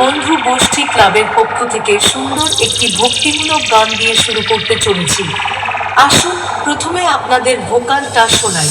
বন্ধু গোষ্ঠী ক্লাবের পক্ষ থেকে সুন্দর একটি ভক্তিমূলক গান দিয়ে শুরু করতে চলেছি। আসুন, প্রথমে আপনাদের ভোকালটা শোনাই।